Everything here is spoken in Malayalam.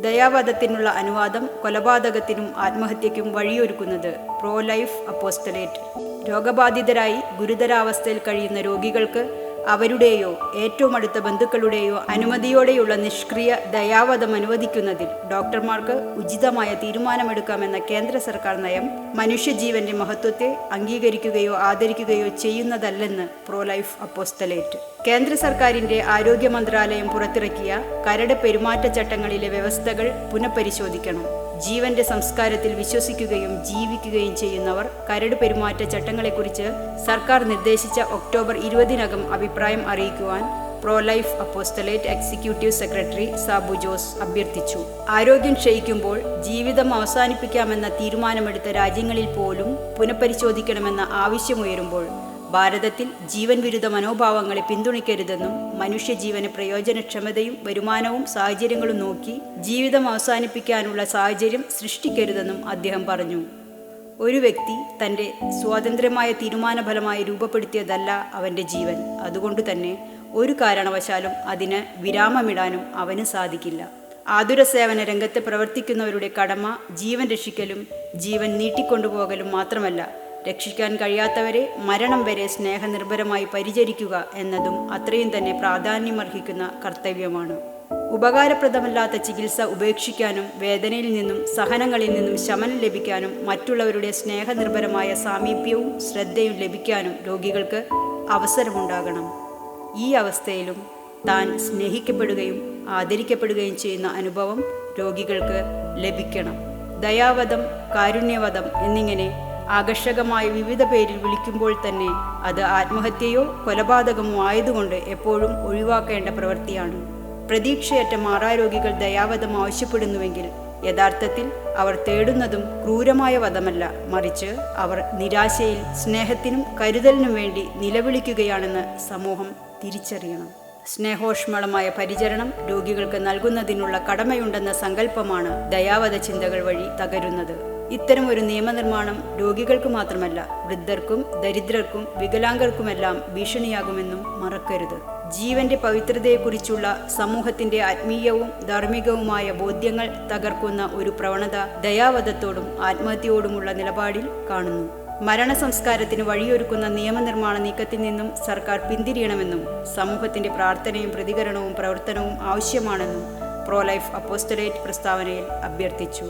ദയാവധത്തിനുള്ള അനുവാദം കൊലപാതകത്തിനും ആത്മഹത്യയ്ക്കും വഴിയൊരുക്കുന്നത് പ്രോ ലൈഫ് അപ്പോസ്റ്റലേറ്റ് രോഗബാധിതരായി ഗുരുതരാവസ്ഥയിൽ കഴിയുന്ന രോഗികൾക്ക് അവരുടെയോ ഏറ്റവും അടുത്ത ബന്ധുക്കളുടെയോ അനുമതിയോടെയുള്ള നിഷ്ക്രിയ ദയാവധം അനുവദിക്കുന്നതിൽ ഡോക്ടർമാർക്ക് ഉചിതമായ തീരുമാനമെടുക്കാമെന്ന കേന്ദ്ര സർക്കാർ നയം മനുഷ്യജീവന്റെ മഹത്വത്തെ അംഗീകരിക്കുകയോ ആദരിക്കുകയോ ചെയ്യുന്നതല്ലെന്ന് പ്രോലൈഫ് അപ്പോസ്തലേറ്റ്. കേന്ദ്ര സർക്കാരിന്റെ ആരോഗ്യ മന്ത്രാലയം പുറത്തിറക്കിയ കരട് പെരുമാറ്റച്ചട്ടങ്ങളിലെ വ്യവസ്ഥകൾ പുനഃപരിശോധിക്കണം. ജീവന്റെ സംസ്കാരത്തിൽ വിശ്വസിക്കുകയും ജീവിക്കുകയും ചെയ്യുന്നവർ കരട് പെരുമാറ്റ ചട്ടങ്ങളെക്കുറിച്ച് സർക്കാർ നിർദ്ദേശിച്ച ഒക്ടോബർ ഇരുപതിനകം അഭിപ്രായം അറിയിക്കുവാൻ pro life apostolate executive secretary Sabu Jose അഭ്യർത്ഥിച്ചു. ആരോഗ്യം ക്ഷയിക്കുമ്പോൾ ജീവിതം അവസാനിപ്പിക്കാമെന്ന തീരുമാനമെടുത്ത രാജ്യങ്ങളിൽ പോലും പുനഃപരിശോധിക്കണമെന്ന ആവശ്യമുയരുമ്പോൾ ഭാരതത്തിൽ ജീവൻ വിരുദ്ധ മനോഭാവങ്ങളെ പിന്തുണയ്ക്കരുതെന്നും മനുഷ്യജീവന് പ്രയോജനക്ഷമതയും വരുമാനവും സാഹചര്യങ്ങളും നോക്കി ജീവിതം അവസാനിപ്പിക്കാനുള്ള സാഹചര്യം സൃഷ്ടിക്കരുതെന്നും അദ്ദേഹം പറഞ്ഞു. ഒരു വ്യക്തി തന്റെ സ്വാതന്ത്ര്യമായ തീരുമാനഫലമായി രൂപപ്പെടുത്തിയതല്ല അവന്റെ ജീവൻ. അതുകൊണ്ട് തന്നെ ഒരു കാരണവശാലും അതിന് വിരാമമിടാനും അവന് സാധിക്കില്ല. ആതുര സേവന രംഗത്ത് പ്രവർത്തിക്കുന്നവരുടെ കടമ ജീവൻ രക്ഷിക്കലും ജീവൻ നീട്ടിക്കൊണ്ടുപോകലും മാത്രമല്ല രക്ഷിക്കാൻ കഴിയാത്തവരെ മരണം വരെ സ്നേഹനിർഭരമായി പരിചരിക്കുക എന്നതും അത്രയും തന്നെ പ്രാധാന്യമർഹിക്കുന്ന കർത്തവ്യമാണ്. ഉപകാരപ്രദമല്ലാത്ത ചികിത്സ ഉപേക്ഷിക്കാനും വേദനയിൽ നിന്നും സഹനങ്ങളിൽ നിന്നും ശമനം ലഭിക്കാനും മറ്റുള്ളവരുടെ സ്നേഹനിർഭരമായ സാമീപ്യവും ശ്രദ്ധയും ലഭിക്കാനും രോഗികൾക്ക് അവസരമുണ്ടാകണം. ഈ അവസ്ഥയിലും താൻ സ്നേഹിക്കപ്പെടുകയും ആദരിക്കപ്പെടുകയും ചെയ്യുന്ന അനുഭവം രോഗികൾക്ക് ലഭിക്കണം. ദയാവധം കാരുണ്യവധം എന്നിങ്ങനെ ആകർഷകമായ വിവിധ പേരിൽ വിളിക്കുമ്പോൾ തന്നെ അത് ആത്മഹത്യയോ കൊലപാതകമോ ആയതുകൊണ്ട് എപ്പോഴും ഒഴിവാക്കേണ്ട പ്രവൃത്തിയാണ്. പ്രതീക്ഷയറ്റ മാറാരോഗികൾ ദയാവധം ആവശ്യപ്പെടുന്നുവെങ്കിൽ യഥാർത്ഥത്തിൽ അവർ തേടുന്നതും ക്രൂരമായ വധമല്ല. മറിച്ച് അവർ നിരാശയിൽ സ്നേഹത്തിനും കരുതലിനും വേണ്ടി നിലവിളിക്കുകയാണെന്ന് സമൂഹം തിരിച്ചറിയണം. സ്നേഹോഷ്മളമായ പരിചരണം രോഗികൾക്ക് നൽകുന്നതിനുള്ള കടമയുണ്ടെന്ന സങ്കല്പമാണ് ദയാവധ ചിന്തകൾ വഴി തകരുന്നത്. ഇത്തരം ഒരു നിയമനിർമ്മാണം രോഗികൾക്ക് മാത്രമല്ല വൃദ്ധർക്കും ദരിദ്രർക്കും വികലാംഗർക്കുമെല്ലാം ഭീഷണിയാകുമെന്നും മറക്കരുത്. ജീവന്റെ പവിത്രതയെക്കുറിച്ചുള്ള സമൂഹത്തിന്റെ ആത്മീയവും ധാർമ്മികവുമായ ബോധ്യങ്ങൾ തകർക്കുന്ന ഒരു പ്രവണത ദയാവധത്തോടും ആത്മഹത്യയോടുമുള്ള നിലപാടിൽ കാണുന്നു. മരണ സംസ്കാരത്തിന് വഴിയൊരുക്കുന്ന നിയമനിർമ്മാണ നീക്കത്തിൽ നിന്നും സർക്കാർ പിന്തിരിയണമെന്നും സമൂഹത്തിന്റെ പ്രാർത്ഥനയും പ്രതികരണവും പ്രവർത്തനവും ആവശ്യമാണെന്നും പ്രോലൈഫ് അപ്പോസ്റ്റലേറ്റ് പ്രസ്താവനയിൽ അഭ്യർത്ഥിച്ചു.